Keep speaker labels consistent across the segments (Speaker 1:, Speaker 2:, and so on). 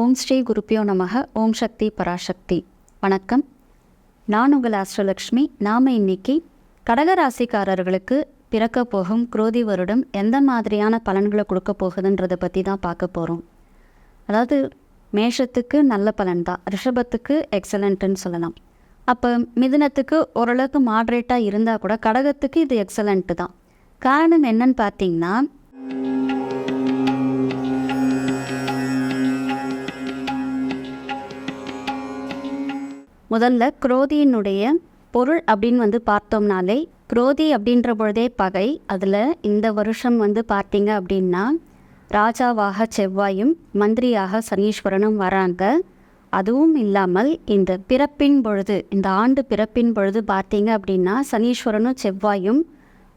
Speaker 1: ஓம் ஸ்ரீ குருப்பியோ நமக ஓம் சக்தி பராசக்தி. வணக்கம். நான் உங்கள் ஆஸ்ட்ரலக்ஷ்மி. நாம் இன்னைக்கு கடகராசிக்காரர்களுக்கு பிறக்க போகும் குரோதி வருடம் எந்த மாதிரியான பலன்களை கொடுக்க போகுதுன்றதை பற்றி தான் பார்க்க போகிறோம் அதாவது மேஷத்துக்கு நல்ல பலன் தான் ரிஷபத்துக்கு எக்ஸலண்ட்டுன்னு சொல்லலாம். அப்போ மிதுனத்துக்கு ஓரளவுக்கு மாட்ரேட்டாக இருந்தால் கூட கடகத்துக்கு இது எக்ஸலண்ட்டு தான். காரணம் என்னன்னு பார்த்தீங்கன்னா முதல்ல குரோதியினுடைய பொருள் அப்படின்னு வந்து பார்த்தோம்னாலே குரோதி அப்படின்ற பொழுதே பகை. அதில் இந்த வருஷம் வந்து பார்த்தீங்க அப்படின்னா ராஜாவாக செவ்வாயும் மந்திரியாக சனீஸ்வரனும் வராங்க. அதுவும் இல்லாமல் இந்த பிறப்பின் பொழுது இந்த ஆண்டு பிறப்பின் பொழுது பார்த்தீங்க அப்படின்னா சனீஸ்வரனும் செவ்வாயும்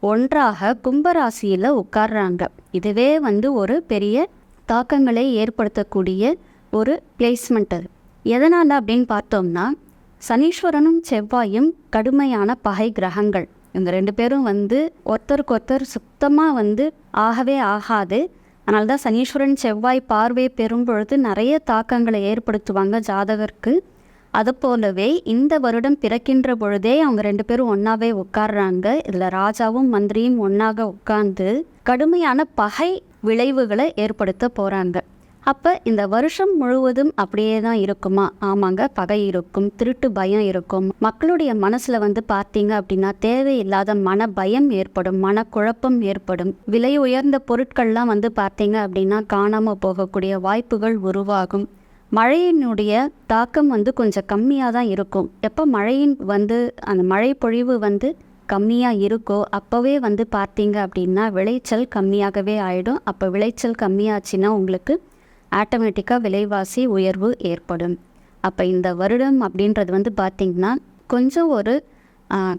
Speaker 1: ஒன்றாக கும்பராசியில் உட்கார்றாங்க. இதுவே வந்து ஒரு பெரிய தாக்கங்களை ஏற்படுத்தக்கூடிய ஒரு பிளேஸ்மெண்ட் அது. எதனால் அப்படின்னு பார்த்தோம்னா சனீஸ்வரனும் செவ்வாயும் கடுமையான பகை கிரகங்கள். இந்த ரெண்டு பேரும் வந்து ஒருத்தருக்கு ஒருத்தர் சுத்தமாக வந்து ஆகவே ஆகாது. அதனால தான் சனீஸ்வரன் செவ்வாய் பார்வை பெறும் பொழுது நிறைய தாக்கங்களை ஏற்படுத்துவாங்க ஜாதகருக்கு. அது போலவே இந்த வருடம் பிறக்கின்ற பொழுதே அவங்க ரெண்டு பேரும் ஒன்றாவே உட்கார்றாங்க. இதில் ராஜாவும் மந்திரியும் ஒன்றாக உட்கார்ந்து கடுமையான பகை விளைவுகளை ஏற்படுத்த போகிறாங்க அப்போ இந்த வருஷம் முழுவதும் அப்படியே தான் இருக்குமா? ஆமாங்க பகை இருக்கும் திருட்டு பயம் இருக்கும். மக்களுடைய மனசில் வந்து பார்த்தீங்க அப்படின்னா தேவையில்லாத மன பயம் ஏற்படும் மனக்குழப்பம் ஏற்படும். விலை உயர்ந்த பொருட்கள்லாம் வந்து பார்த்தீங்க அப்படின்னா காணாமல் போகக்கூடிய வாய்ப்புகள் உருவாகும். மழையினுடைய தாக்கம் வந்து கொஞ்சம் கம்மியாக தான் இருக்கும். எப்போ மழையின் வந்து அந்த மழை பொழிவு வந்து கம்மியாக இருக்கோ அப்போவே வந்து பார்த்தீங்க அப்படின்னா விளைச்சல் கம்மியாகவே ஆகிடும் அப்போ விளைச்சல் கம்மியாச்சுன்னா உங்களுக்கு ஆட்டோமேட்டிக்காக விலைவாசி உயர்வு ஏற்படும். அப்போ இந்த வருடம் அப்படின்றது வந்து பார்த்திங்கன்னா கொஞ்சம் ஒரு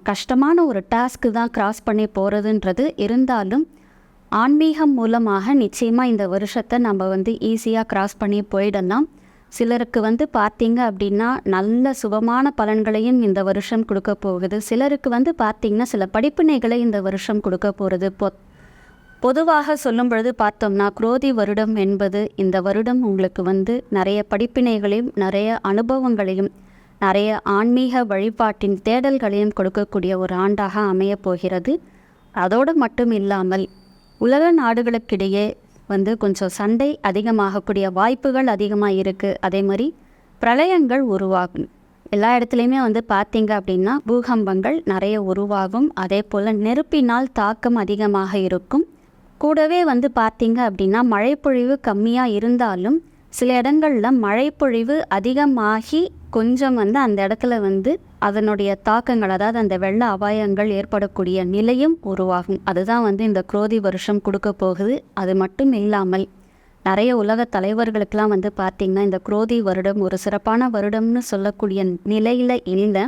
Speaker 1: கஷ்டமான ஒரு டாஸ்க்கு தான் கிராஸ் பண்ணி போகிறதுன்றது இருந்தாலும் ஆன்மீகம் மூலமாக நிச்சயமாக இந்த வருஷத்தை நம்ம வந்து ஈஸியாக கிராஸ் பண்ணி போயிடலாம். சிலருக்கு வந்து பார்த்தீங்க அப்படின்னா நல்ல சுபமான பலன்களையும் இந்த வருஷம் கொடுக்க போகுது. சிலருக்கு வந்து பார்த்திங்கன்னா சில படிப்பினைகளை இந்த வருஷம் கொடுக்க போகிறது பொத் பொதுவாக சொல்லும் பொழுது பார்த்தோம்னா குரோதி வருடம் என்பது இந்த வருடம் உங்களுக்கு வந்து நிறைய படிப்பினைகளையும் நிறைய அனுபவங்களையும் நிறைய ஆன்மீக வழிபாட்டின் தேடல்களையும் கொடுக்கக்கூடிய ஒரு ஆண்டாக அமையப் போகிறது. அதோடு மட்டும் இல்லாமல் உலக நாடுகளுக்கிடையே வந்து கொஞ்சம் சண்டை அதிகமாகக்கூடிய வாய்ப்புகள் அதிகமாக இருக்குது அதே மாதிரி பிரளயங்கள் உருவாகும். எல்லா இடத்துலையுமே வந்து பார்த்தீங்க அப்படின்னா பூகம்பங்கள் நிறைய உருவாகும். அதே போல் நெருப்பினால் தாக்கம் அதிகமாக இருக்கும். கூடவே வந்து பார்த்திங்க அப்படின்னா மழைப்பொழிவு கம்மியாக இருந்தாலும் சில இடங்களில் மழைப்பொழிவு அதிகமாகி கொஞ்சம் வந்து அந்த இடத்துல வந்து அதனுடைய தாக்கங்கள் அதாவது அந்த வெள்ள அபாயங்கள் ஏற்படக்கூடிய நிலையும் உருவாகும். அதுதான் வந்து இந்த குரோதி வருஷம் கொடுக்க போகுது. அது மட்டும் இல்லாமல் நிறைய உலக தலைவர்களுக்கெல்லாம் வந்து பார்த்திங்கன்னா இந்த குரோதி வருடம் ஒரு சிறப்பான வருடம்னு சொல்லக்கூடிய நிலையில் இல்லை.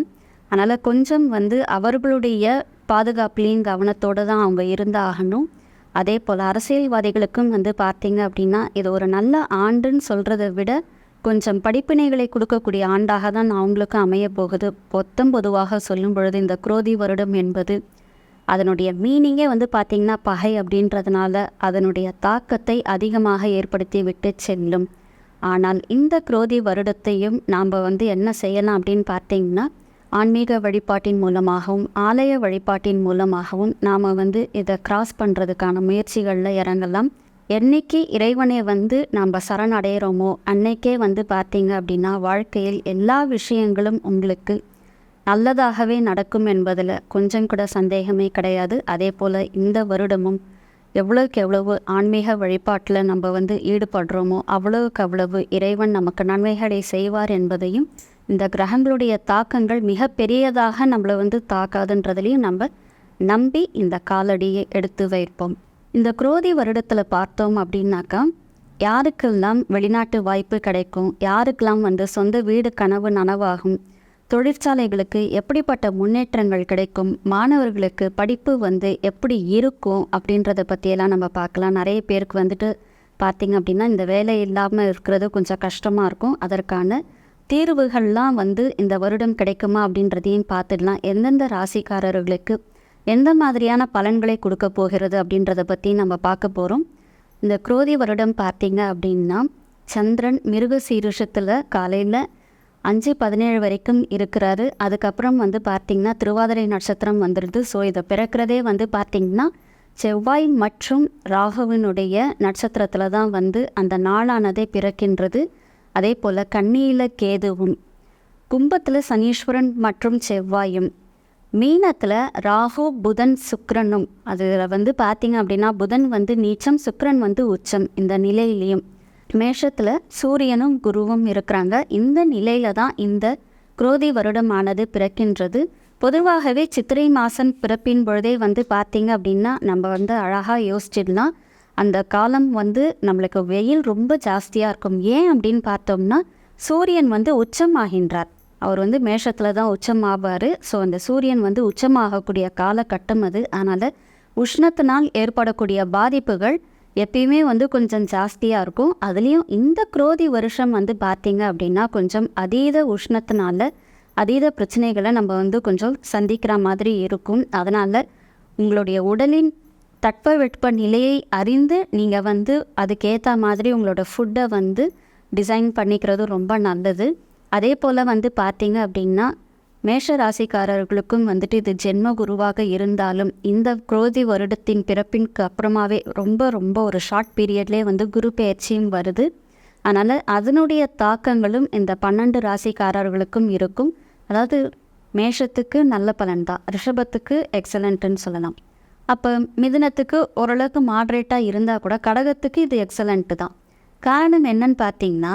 Speaker 1: அதனால் கொஞ்சம் வந்து அவர்களுடைய பாதுகாப்புலேயும் கவனத்தோடு தான் அவங்க இருந்தாகணும். அதே போல் அரசியல்வாதிகளுக்கும் வந்து பார்த்தீங்க அப்படின்னா இது ஒரு நல்ல ஆண்டுன்னு சொல்கிறத விட கொஞ்சம் படிப்பினைகளை கொடுக்கக்கூடிய ஆண்டாக தான் அவங்களுக்கு அமைய போகுது. மொத்தம் பொதுவாக சொல்லும் பொழுது இந்த குரோதி வருடம் என்பது அதனுடைய மீனிங்கே வந்து பார்த்திங்கன்னா பகை அப்படின்றதுனால அதனுடைய தாக்கத்தை அதிகமாக ஏற்படுத்தி விட்டு செல்லும். ஆனால் இந்த குரோதி வருடத்தையும் நாம் வந்து என்ன செய்யலாம் அப்படின்னு பார்த்தீங்கன்னா ஆன்மீக வழிபாட்டின் மூலமாகவும் ஆலய வழிபாட்டின் மூலமாகவும் நாம் வந்து இதை கிராஸ் பண்ணுறதுக்கான முயற்சிகளில் இறங்கலாம். என்னைக்கு இறைவனை வந்து நாம் சரணடைகிறோமோ அன்னைக்கே வந்து பார்த்தீங்க அப்படின்னா வாழ்க்கையில் எல்லா விஷயங்களும் உங்களுக்கு நல்லதாகவே நடக்கும் என்பதில் கொஞ்சம் கூட சந்தேகமே கிடையாது. அதே போல் இந்த வருடமும் எவ்வளோக்கு எவ்வளவு ஆன்மீக வழிபாட்டில் நம்ம வந்து ஈடுபடுறோமோ அவ்வளவுக்கு அவ்வளவு இறைவன் நமக்கு நன்மைகளை செய்வார் என்பதையும் இந்த கிரகங்களுடைய தாக்கங்கள் மிக பெரியதாக நம்மளை வந்து தாக்காதுன்றதுலையும் நம்ம நம்பி இந்த காலடியை எடுத்து வைப்போம். இந்த குரோதி வருடத்தில் பார்த்தோம் அப்படின்னாக்கா யாருக்கெல்லாம் வெளிநாட்டு வாய்ப்பு கிடைக்கும் யாருக்கெல்லாம் வந்து சொந்த வீடு கனவு நனவாகும் தொழிற்சாலைகளுக்கு எப்படிப்பட்ட முன்னேற்றங்கள் கிடைக்கும் மாணவர்களுக்கு படிப்பு வந்து எப்படி இருக்கும் அப்படின்றத பற்றியெல்லாம் நம்ம பார்க்கலாம். நிறைய பேருக்கு வந்துட்டு பார்த்திங்க அப்படின்னா இந்த வேலை இல்லாமல் இருக்கிறது கொஞ்சம் கஷ்டமாக இருக்கும். அதற்கான தீர்வுகள்லாம் வந்து இந்த வருடம் கிடைக்குமா அப்படின்றதையும் பார்த்துடலாம். எந்தெந்த ராசிக்காரர்களுக்கு எந்த மாதிரியான பலன்களை கொடுக்க போகிறது அப்படின்றத பற்றி நம்ம பார்க்க போகிறோம் இந்த குரோதி வருடம் பார்த்திங்க அப்படின்னா சந்திரன் மிருக சீருஷத்தில் காலையில் அஞ்சு பதினேழு வரைக்கும் இருக்கிறாரு. அதுக்கப்புறம் வந்து பார்த்திங்கன்னா திருவாதிரை நட்சத்திரம் வந்துடுது ஸோ இதை பிறக்கிறதே வந்து பார்த்திங்கன்னா செவ்வாய் மற்றும் ராகுவினுடைய நட்சத்திரத்தில் தான் வந்து அந்த நாளானதே பிறக்கின்றது. அதே போல் கண்ணியில் கேதுவும் கும்பத்தில் சனீஸ்வரன் மற்றும் செவ்வாயும் மீனத்தில் ராகு புதன் சுக்ரனும் அதில் வந்து பார்த்திங்க அப்படின்னா புதன் வந்து நீச்சம் சுக்ரன் வந்து உச்சம் இந்த நிலையிலையும். மேஷத்தில் சூரியனும் குருவும் இருக்கிறாங்க. இந்த நிலையில தான் இந்த குரோதி வருடமானது பிறக்கின்றது. பொதுவாகவே சித்திரை மாதம் பிறப்பின் பொழுதே வந்து பார்த்திங்க அப்படின்னா நம்ம வந்து அழகாக யோசிச்சிடலாம். அந்த காலம் வந்து நம்மளுக்கு வெயில் ரொம்ப ஜாஸ்தியாக இருக்கும். ஏன் அப்படின்னு பார்த்தோம்னா சூரியன் வந்து உச்சமாகின்றார். அவர் வந்து மேஷத்தில் தான் உச்சம் ஆவார் ஸோ அந்த சூரியன் வந்து உச்சமாகக்கூடிய காலகட்டம் அது. அதனால் உஷ்ணத்தினால் ஏற்படக்கூடிய பாதிப்புகள் எப்பயுமே வந்து கொஞ்சம் ஜாஸ்தியாக இருக்கும். அதுலேயும் இந்த குரோதி வருஷம் வந்து பார்த்தீங்க அப்படின்னா கொஞ்சம் அதீத உஷ்ணத்தினால அதீத பிரச்சனைகளை நம்ம வந்து கொஞ்சம் சந்திக்கிற மாதிரி இருக்கும். அதனால் உங்களுடைய உடலின் தட்பவெட்ப நிலையை அறிந்து நீங்கள் வந்து அதுக்கேற்ற மாதிரி உங்களோட ஃபுட்டை வந்து டிசைன் பண்ணிக்கிறது ரொம்ப நல்லது. அதே போல் வந்து பார்த்தீங்க அப்படின்னா மேஷ ராசிக்காரர்களுக்கும் வந்துட்டு இது ஜென்ம குருவாக இருந்தாலும் இந்த குரோதி வருடத்தின் பிறப்பின்க்கு அப்புறமாவே ரொம்ப ரொம்ப ஒரு ஷார்ட் பீரியட்லேயே வந்து குரு பயிற்சியும் வருது. அதனால் அதனுடைய தாக்கங்களும் இந்த பன்னெண்டு ராசிக்காரர்களுக்கும் இருக்கும். அதாவது மேஷத்துக்கு நல்ல பலன் தான். ரிஷபத்துக்கு எக்ஸலண்ட்டுன்னு சொல்லலாம். அப்போ மிதுனத்துக்கு ஓரளவுக்கு மாட்ரேட்டாக இருந்தால் கூட கடகத்துக்கு இது எக்ஸலண்ட்டு தான். காரணம் என்னன்னு பார்த்தீங்கன்னா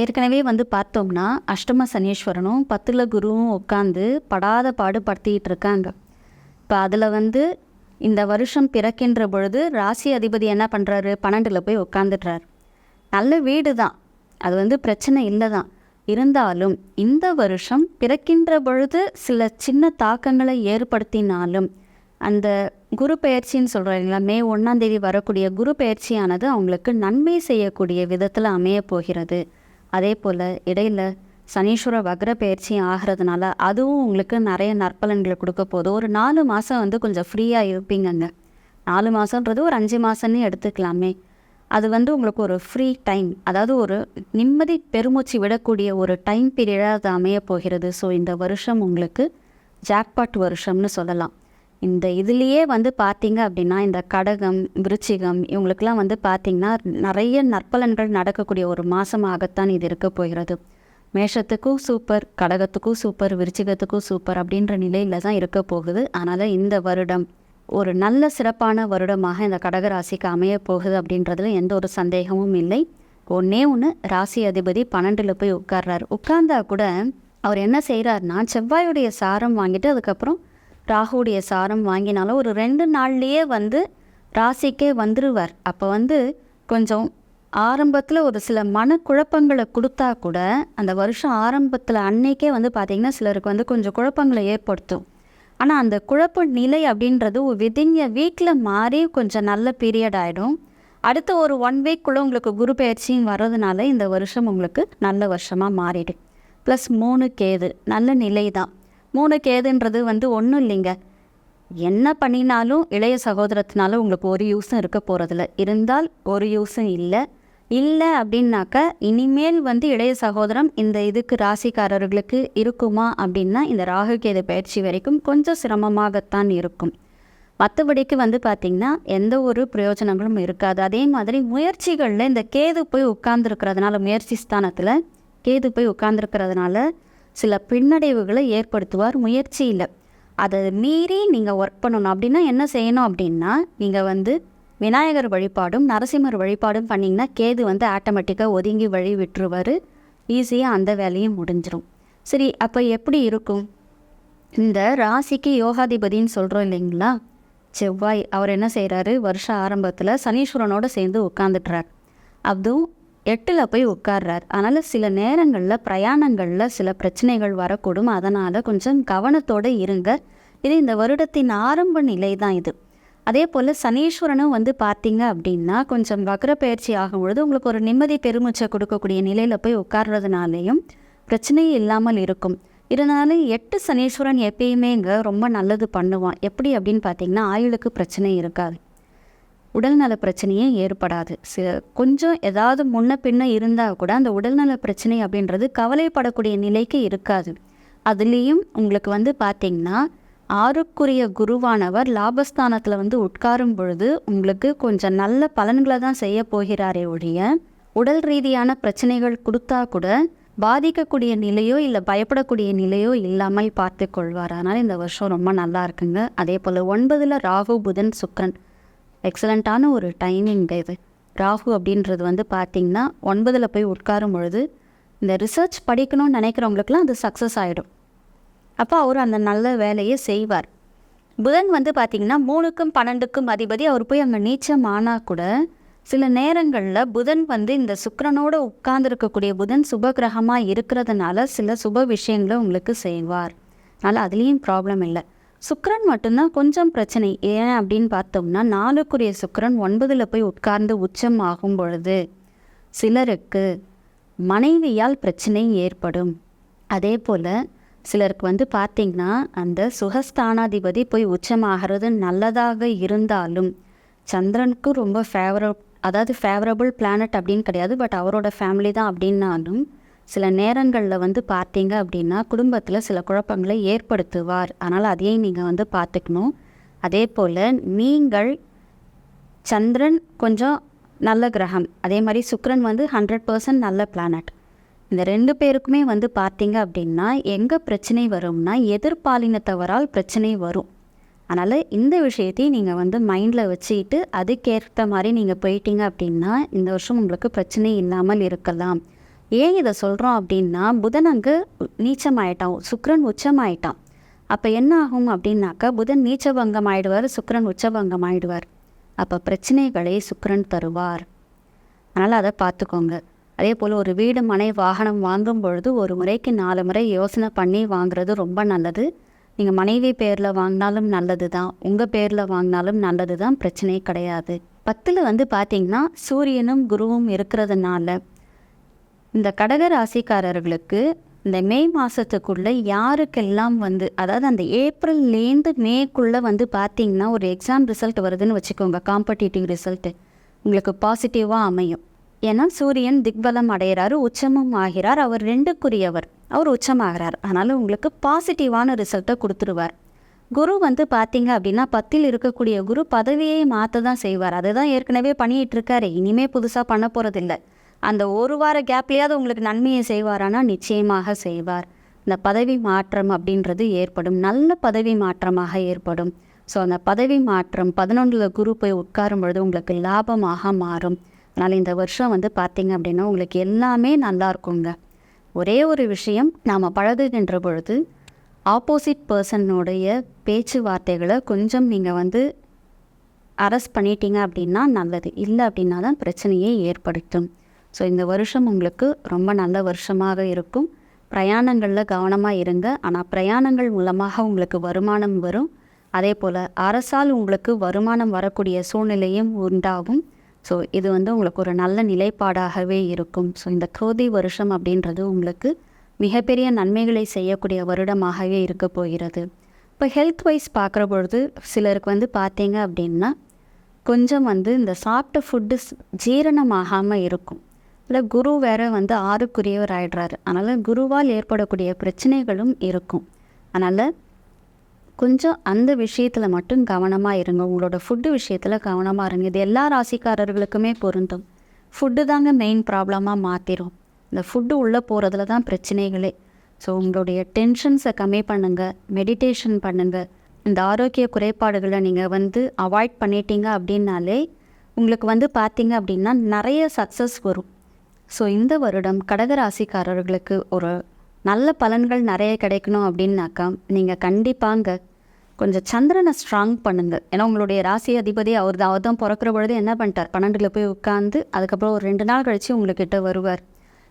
Speaker 1: ஏற்கனவே வந்து பார்த்தோம்னா அஷ்டம சனீஸ்வரனும் பத்தில் குருவும் உட்காந்து படாத பாடு படுத்திக்கிட்டு இருக்காங்க. இப்போ அதில் வந்து இந்த வருஷம் பிறக்கின்ற பொழுது ராசி அதிபதி என்ன பண்ணுறாரு பன்னெண்டில் போய் உட்காந்துட்றாரு நல்ல வீடு தான். அது வந்து பிரச்சனை இல்லை தான். இருந்தாலும் இந்த வருஷம் பிறக்கின்ற பொழுது சில சின்ன தாக்கங்களை ஏற்படுத்தினாலும் அந்த குரு பெயர்ச்சின்னு இல்லைங்களா? மே ஒன்றாம் தேதி வரக்கூடிய குரு பெயர்ச்சியானது அவங்களுக்கு நன்மை செய்யக்கூடிய விதத்தில் அமைய போகிறது. அதே போல் இடையில் சனீஸ்வர வக்ர பயிற்சி ஆகிறதுனால அதுவும் உங்களுக்கு நிறைய நற்பலன்களை கொடுக்க போகுது. ஒரு நாலு மாதம் வந்து கொஞ்சம் ஃப்ரீயாக இருப்பீங்கங்க. நாலு மாதன்றது ஒரு அஞ்சு மாதம்னு எடுத்துக்கலாமே. அது வந்து உங்களுக்கு ஒரு ஃப்ரீ டைம் அதாவது ஒரு நிம்மதி பெருமூச்சு விடக்கூடிய ஒரு டைம் பீரியடாக அது அமைய போகிறது. ஸோ இந்த வருஷம் உங்களுக்கு ஜாக்பாட் வருஷம்னு சொல்லலாம். இந்த இதுலேயே வந்து பார்த்தீங்க அப்படின்னா இந்த கடகம் விருச்சிகம் இவங்களுக்கெல்லாம் வந்து பார்த்திங்கன்னா நிறைய நற்பலன்கள் நடக்கக்கூடிய ஒரு மாதமாகத்தான் இது இருக்க போகிறது. மேஷத்துக்கும் சூப்பர் கடகத்துக்கும் சூப்பர் விருச்சிகத்துக்கும் சூப்பர் அப்படின்ற நிலையில் தான் இருக்க போகுது. அதனால் இந்த வருடம் ஒரு நல்ல சிறப்பான வருடமாக இந்த கடகராசிக்கு அமைய போகுது அப்படின்றதுல எந்த ஒரு சந்தேகமும் இல்லை. ஒன்றே ஒன்று ராசி அதிபதி பன்னெண்டில் போய் உட்கார்றாரு. உட்கார்ந்தா கூட அவர் என்ன செய்கிறாருன்னா செவ்வாயுடைய சாரம் வாங்கிட்டு அதுக்கப்புறம் ராகுடைய சாரம் வாங்கினாலும் ஒரு ரெண்டு நாள்லேயே வந்து ராசிக்கே வந்துடுவார் அப்போ வந்து கொஞ்சம் ஆரம்பத்தில் ஒரு சில மனக்குழப்பங்களை கொடுத்தா கூட அந்த வருஷம் ஆரம்பத்தில் அன்னைக்கே வந்து பார்த்திங்கன்னா சிலருக்கு வந்து கொஞ்சம் குழப்பங்களை ஏற்படுத்தும். ஆனால் அந்த குழப்ப நிலை அப்படின்றது விதிங்க வீட்டில் மாறி கொஞ்சம் நல்ல பீரியட் ஆகிடும் அடுத்த ஒரு ஒன் வீக்குள்ளே உங்களுக்கு குரு பயிற்சியும் வர்றதுனால இந்த வருஷம் உங்களுக்கு நல்ல வருஷமாக மாறிடும். ப்ளஸ் மூணு கேது நல்ல நிலை தான் மூணு கேதுன்றது வந்து ஒன்றும் இல்லைங்க. என்ன பண்ணினாலும் இளைய சகோதரத்தினால உங்களுக்கு ஒரு யூஸும் இருக்க போகிறதில்ல இருந்தால் ஒரு யூஸும் இல்லை. இல்லை அப்படின்னாக்க இனிமேல் வந்து இளைய சகோதரம் இந்த இதுக்கு ராசிக்காரர்களுக்கு இருக்குமா அப்படின்னா இந்த ராகு கேது பயிற்சி வரைக்கும் கொஞ்சம் சிரமமாகத்தான் இருக்கும். மற்றபடிக்கு வந்து பார்த்திங்கன்னா எந்த ஒரு பிரயோஜனங்களும் இருக்காது. அதே மாதிரி முயற்சிகளில் இந்த கேது போய் உட்கார்ந்துருக்கிறதுனால முயற்சி ஸ்தானத்தில் கேது போய் உட்கார்ந்துருக்கிறதுனால சில பின்னடைவுகளை ஏற்படுத்துவார் முயற்சியில். அதை மீறி நீங்கள் ஒர்க் பண்ணணும். அப்படின்னா என்ன செய்யணும் அப்படின்னா நீங்கள் வந்து விநாயகர் வழிபாடும் நரசிம்மர் வழிபாடும் பண்ணிங்கன்னா கேது வந்து ஆட்டோமேட்டிக்காக ஒதுங்கி வழி விட்டுருவார். ஈஸியாக அந்த வேலையும் முடிஞ்சிடும் சரி அப்போ எப்படி இருக்கும்? இந்த ராசிக்கு யோகாதிபதின்னு சொல்கிறோம் இல்லைங்களா? செவ்வாய் அவர் என்ன செய்கிறாரு வருஷ ஆரம்பத்தில் சனீஸ்வரனோடு சேர்ந்து உட்காந்துட்டுறார் அதுவும் எட்டில் போய் உட்கார்றார். அதனால் சில நேரங்களில் பிரயாணங்களில் சில பிரச்சனைகள் வரக்கூடும். அதனால் கொஞ்சம் கவனத்தோடு இருங்க. இது இந்த வருடத்தின் ஆரம்ப நிலை தான் இது. அதே போல் சனீஸ்வரனும் வந்து பார்த்தீங்க அப்படின்னா கொஞ்சம் வக்ர பயிற்சி ஆகும் பொழுது உங்களுக்கு ஒரு நிம்மதி பெருமிச்சை கொடுக்கக்கூடிய நிலையில் போய் உட்கார்றதுனாலையும் பிரச்சனையே இல்லாமல் இருக்கும். இருந்தாலும் எட்டு சனீஸ்வரன் எப்பயுமே இங்கே ரொம்ப நல்லது பண்ணுவான். எப்படி அப்படின்னு பார்த்தீங்கன்னா ஆயுளுக்கு பிரச்சனை இருக்காது. உடல்நல பிரச்சனையே ஏற்படாது. சில கொஞ்சம் ஏதாவது முன்ன பின்ன இருந்தால் கூட அந்த உடல்நல பிரச்சனை அப்படின்றது கவலைப்படக்கூடிய நிலைக்கு இருக்காது. அதுலேயும் உங்களுக்கு வந்து பார்த்திங்கன்னா ஆறுக்குரிய குருவானவர் லாபஸ்தானத்தில் வந்து உட்காரும் பொழுது உங்களுக்கு கொஞ்சம் நல்ல பலன்களை தான் செய்ய போகிறாரே ஒழிய உடல் ரீதியான பிரச்சனைகள் கொடுத்தா கூட பாதிக்கக்கூடிய நிலையோ இல்லை பயப்படக்கூடிய நிலையோ இல்லாமல் பார்த்து கொள்வார். அதனால் இந்த வருஷம் ரொம்ப நல்லா இருக்குங்க. அதே போல் ஒன்பதில் ராகு புதன் சுக்கரன். எக்ஸலண்ட்டான ஒரு டைமிங் இது. ராகு அப்படின்றது வந்து பார்த்திங்கன்னா ஒன்பதில் போய் உட்காரும் பொழுது இந்த ரிசர்ச் படிக்கணும்னு நினைக்கிறவங்களுக்குலாம் அது சக்ஸஸ் ஆகிடும் அப்போ அவர் அந்த நல்ல வேலையை செய்வார். புதன் வந்து பார்த்திங்கன்னா மூணுக்கும் பன்னெண்டுக்கும் அதிபதி. அவர் போய் அங்கே நீச்சம் ஆனால் கூட சில நேரங்களில் புதன் வந்து இந்த சுக்கிரனோட உட்கார்ந்துருக்கக்கூடிய புதன் சுப கிரகமாக இருக்கிறதுனால சில சுப விஷயங்களை உங்களுக்கு செய்வார். அதனால் அதுலேயும் ப்ராப்ளம் இல்லை. சுக்கரன் மட்டும்தான் கொஞ்சம் பிரச்சனை. ஏன் அப்படின்னு பார்த்தோம்னா நாலுக்குரிய சுக்கரன் ஒன்பதில் போய் உட்கார்ந்து உச்சம் ஆகும் பொழுது சிலருக்கு மனைவியால் பிரச்சனை ஏற்படும். அதே போல் சிலருக்கு வந்து பார்த்திங்கன்னா அந்த சுகஸ்தானாதிபதி போய் உச்சமாகிறது நல்லதாக இருந்தாலும் சந்திரனுக்கு ரொம்ப ஃபேவரப் அதாவது ஃபேவரபிள் பிளானட் அப்படின்னு கிடையாது. பட் அவரோட ஃபேமிலி தான் அப்படின்னாலும் சில நேரங்களில் வந்து பார்த்தீங்க அப்படின்னா குடும்பத்தில் சில குழப்பங்களை ஏற்படுத்துவார். அதனால் அதையும் நீங்கள் வந்து பார்த்துக்கணும். அதே போல் நீங்கள் சந்திரன் கொஞ்சம் நல்ல கிரகம். அதே மாதிரி சுக்ரன் வந்து ஹண்ட்ரட் பர்சன்ட் நல்ல பிளானட் இந்த ரெண்டு பேருக்குமே வந்து பார்த்தீங்க அப்படின்னா எங்கே பிரச்சனை வரும்னா எதிர்பாலினத்தவரால் பிரச்சனை வரும். அதனால் இந்த விஷயத்தையும் நீங்கள் வந்து மைண்டில் வச்சுக்கிட்டு அதுக்கேற்ற மாதிரி நீங்கள் போயிட்டீங்க அப்படின்னா இந்த வருஷம் உங்களுக்கு பிரச்சனை இல்லாமல் இருக்கலாம். ஏன் இதை சொல்கிறோம் அப்படின்னா புதன் அங்கே நீச்சமாயிட்டான் சுக்ரன் உச்சமாயிட்டான். அப்போ என்ன ஆகும் அப்படின்னாக்கா புதன் நீச்சபங்கம் ஆயிடுவார் சுக்ரன் உச்சபங்கம் ஆயிடுவார் அப்போ பிரச்சனைகளை சுக்ரன் தருவார். அதனால் அதை பார்த்துக்கோங்க. அதே போல் ஒரு வீடு மனை வாகனம் வாங்கும் பொழுது ஒரு முறைக்கு நாலு முறை யோசனை பண்ணி வாங்குறது ரொம்ப நல்லது. நீங்கள் மனைவி பேரில் வாங்கினாலும் நல்லது தான் உங்கள் பேரில் வாங்கினாலும் நல்லது தான் பிரச்சனை கிடையாது. பத்தில் வந்து பார்த்தீங்கன்னா சூரியனும் குருவும் இருக்கிறதுனால இந்த கடக ராசிக்காரர்களுக்கு இந்த மே மாதத்துக்குள்ளே யாருக்கெல்லாம் வந்து அதாவது அந்த ஏப்ரல்லேருந்து மேக்குள்ளே வந்து பார்த்தீங்கன்னா ஒரு எக்ஸாம் ரிசல்ட் வருதுன்னு வச்சுக்கோங்க காம்படிட்டிவ் ரிசல்ட்டு உங்களுக்கு பாசிட்டிவாக அமையும். ஏன்னா சூரியன் திக்பலம் அடைகிறாரு உச்சமும் ஆகிறார். அவர் ரெண்டுக்குரியவர். அவர் உச்சமாகிறார். அதனால் உங்களுக்கு பாசிட்டிவான ரிசல்ட்டை கொடுத்துருவார். குரு வந்து பார்த்தீங்க அப்படின்னா பத்தில் இருக்கக்கூடிய குரு பதவியை மாற்ற தான் செய்வார். அதுதான் ஏற்கனவே பண்ணிகிட்டு இருக்காரு. இனிமே புதுசாக பண்ண போகிறதில்ல அந்த ஒரு வார கேப்லேயாவது உங்களுக்கு நன்மையை செய்வாரானா? நிச்சயமாக செய்வார். இந்த பதவி மாற்றம் அப்படின்றது ஏற்படும். நல்ல பதவி மாற்றமாக ஏற்படும். ஸோ அந்த பதவி மாற்றம் பதினொன்றில் குரு போய் உட்காரும் பொழுது உங்களுக்கு லாபமாக மாறும். அதனால் இந்த வருஷம் வந்து பார்த்திங்க அப்படின்னா உங்களுக்கு எல்லாமே நல்லா இருக்குங்க. ஒரே ஒரு விஷயம் நாம் பழகுகின்ற பொழுது ஆப்போசிட் பர்சனுடைய பேச்சுவார்த்தைகளை கொஞ்சம் நீங்கள் வந்து அரெஸ்ட் பண்ணிட்டீங்க அப்படின்னா நல்லது. இல்லை அப்படின்னா தான் பிரச்சனையை ஏற்படுத்தும். ஸோ இந்த வருஷம் உங்களுக்கு ரொம்ப நல்ல வருஷமாக இருக்கும். பிரயாணங்களில் கவனமாக இருங்க. ஆனால் பிரயாணங்கள் மூலமாக உங்களுக்கு வருமானம் வரும். அதே போல் அரசால் உங்களுக்கு வருமானம் வரக்கூடிய சூழ்நிலையும் உண்டாகும். ஸோ இது வந்து உங்களுக்கு ஒரு நல்ல நிலைப்பாடாகவே இருக்கும். ஸோ இந்த கோதி வருஷம் அப்படின்றது உங்களுக்கு மிகப்பெரிய நன்மைகளை செய்யக்கூடிய வருடமாகவே இருக்க போகிறது. இப்போ ஹெல்த் வைஸ் பார்க்குற பொழுது சிலருக்கு வந்து பார்த்தீங்க அப்படின்னா கொஞ்சம் வந்து இந்த சாப்பிட்ட ஃபுட்டு ஜீரணமாகாமல் இருக்கும். இல்லை குரு வேற வந்து ஆறுக்குரியவர் ஆயிடுறாரு அதனால் குருவால் ஏற்படக்கூடிய பிரச்சனைகளும் இருக்கும். அதனால் கொஞ்சம் அந்த விஷயத்தில் மட்டும் கவனமாக இருங்க. உங்களோட ஃபுட்டு விஷயத்தில் கவனமாக இருங்க. இது எல்லா ராசிக்காரர்களுக்குமே பொருந்தும். ஃபுட்டு தாங்க மெயின் ப்ராப்ளமாக மாற்றிடும் இந்த ஃபுட்டு உள்ளே போகிறதுல தான் பிரச்சனைகளே. ஸோ உங்களுடைய டென்ஷன்ஸை கம்மி பண்ணுங்கள் மெடிடேஷன் பண்ணுங்கள் இந்த ஆரோக்கிய குறைபாடுகளை நீங்கள் வந்து அவாய்ட் பண்ணிட்டீங்க அப்படின்னாலே உங்களுக்கு வந்து பார்த்தீங்க அப்படின்னா நிறைய சக்ஸஸ் வரும். ஸோ இந்த வருடம் கடகராசிக்காரர்களுக்கு ஒரு நல்ல பலன்கள் நிறைய கிடைக்கணும் அப்படின்னாக்கா நீங்கள் கண்டிப்பாங்க கொஞ்சம் சந்திரனை ஸ்ட்ராங் பண்ணுங்க. ஏன்னா உங்களுடைய ராசி அதிபதி அவர் தான் அவர் தான் பிறக்கிற பொழுது என்ன பண்ணிட்டார்? பன்னெண்டில் போய் உட்காந்து அதுக்கப்புறம் ஒரு ரெண்டு நாள் கழித்து உங்கள்கிட்ட வருவார்.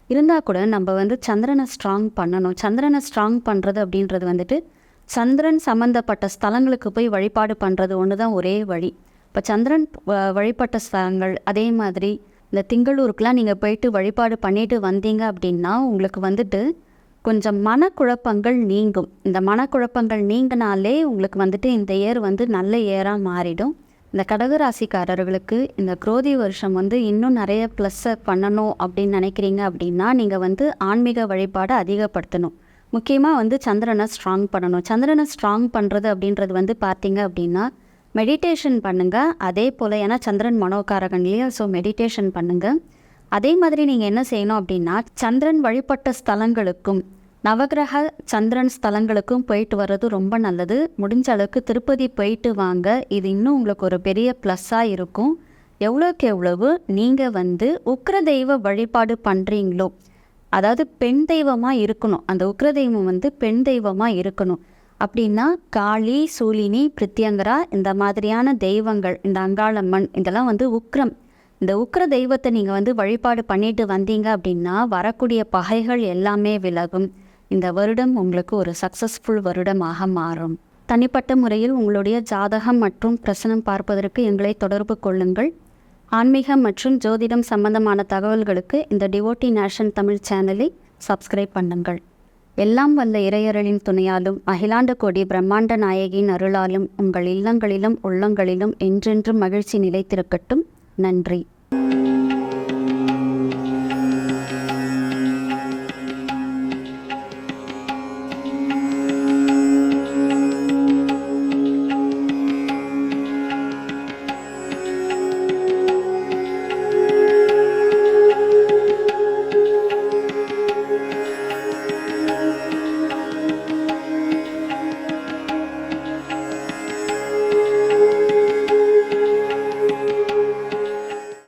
Speaker 1: இருந்தால் கூட நம்ம வந்து சந்திரனை ஸ்ட்ராங் பண்ணணும். சந்திரனை ஸ்ட்ராங் பண்ணுறது அப்படின்றது வந்துட்டு சந்திரன் சம்மந்தப்பட்ட ஸ்தலங்களுக்கு போய் வழிபாடு பண்ணுறது ஒன்று தான் ஒரே வழி. இப்போ சந்திரன் வ- வழிபட்ட ஸ்தலங்கள் அதே மாதிரி இந்த திங்களூருக்குலாம் நீங்கள் போயிட்டு வழிபாடு பண்ணிட்டு வந்தீங்க அப்படின்னா உங்களுக்கு வந்துட்டு கொஞ்சம் மனக்குழப்பங்கள் நீங்கும். இந்த மனக்குழப்பங்கள் நீங்கினாலே உங்களுக்கு வந்துட்டு இந்த ஏர் வந்து நல்ல ஏராக மாறிடும். இந்த கடகராசிக்காரர்களுக்கு இந்த குரோதி வருஷம் வந்து இன்னும் நிறைய ப்ளஸ்ஸை பண்ணணும் அப்படின்னு நினைக்கிறீங்க அப்படின்னா நீங்கள் வந்து ஆன்மீக வழிபாடை அதிகப்படுத்தணும். முக்கியமாக வந்து சந்திரனை ஸ்ட்ராங் பண்ணணும். சந்திரனை ஸ்ட்ராங் பண்ணுறது அப்படின்றது வந்து பார்த்தீங்க அப்படின்னா மெடிடேஷன் பண்ணுங்கள் அதே போல் ஏன்னா சந்திரன் மனோகாரகன் இல்லையா ஸோ மெடிடேஷன் பண்ணுங்கள் அதே மாதிரி நீங்கள் என்ன செய்யணும் அப்படின்னா சந்திரன் வழிபட்ட ஸ்தலங்களுக்கும் நவகிரக சந்திரன் ஸ்தலங்களுக்கும் போயிட்டு வர்றது ரொம்ப நல்லது. முடிஞ்ச அளவுக்கு திருப்பதி போயிட்டு வாங்க. இது இன்னும் உங்களுக்கு ஒரு பெரிய ப்ளஸ்ஸாக இருக்கும். எவ்வளோக்கு எவ்வளவு? நீங்கள் வந்து உக்ர தெய்வ வழிபாடு பண்ணுறீங்களோ அதாவது பெண் தெய்வமாக இருக்கணும். அந்த உக்ர தெய்வம் வந்து பெண் தெய்வமாக இருக்கணும். அப்படின்னா காளி சூலினி பிரித்தியங்கரா இந்த மாதிரியான தெய்வங்கள் இந்த அங்காளம்மன் இதெல்லாம் வந்து உக்ரம். இந்த உக்ர தெய்வத்தை நீங்கள் வந்து வழிபாடு பண்ணிட்டு வந்தீங்க அப்படின்னா வரக்கூடிய பகைகள் எல்லாமே விலகும். இந்த வருடம் உங்களுக்கு ஒரு சக்ஸஸ்ஃபுல் வருடமாக மாறும். தனிப்பட்ட முறையில் உங்களுடைய ஜாதகம் மற்றும் பிரசனம் பார்ப்பதற்கு எங்களை தொடர்பு கொள்ளுங்கள். ஆன்மீகம் மற்றும் ஜோதிடம் சம்பந்தமான தகவல்களுக்கு இந்த டிவோட்டி நேஷன் தமிழ் சேனலை சப்ஸ்கிரைப் பண்ணுங்கள். எல்லாம் வல்ல இறையரளின் துணையாலும் அகிலாண்ட கோடி பிரம்மாண்ட நாயகியின் அருளாலும் உங்கள் இல்லங்களிலும் உள்ளங்களிலும் என்றென்றும் மகிழ்ச்சி நிலைத்திருக்கட்டும். நன்றி.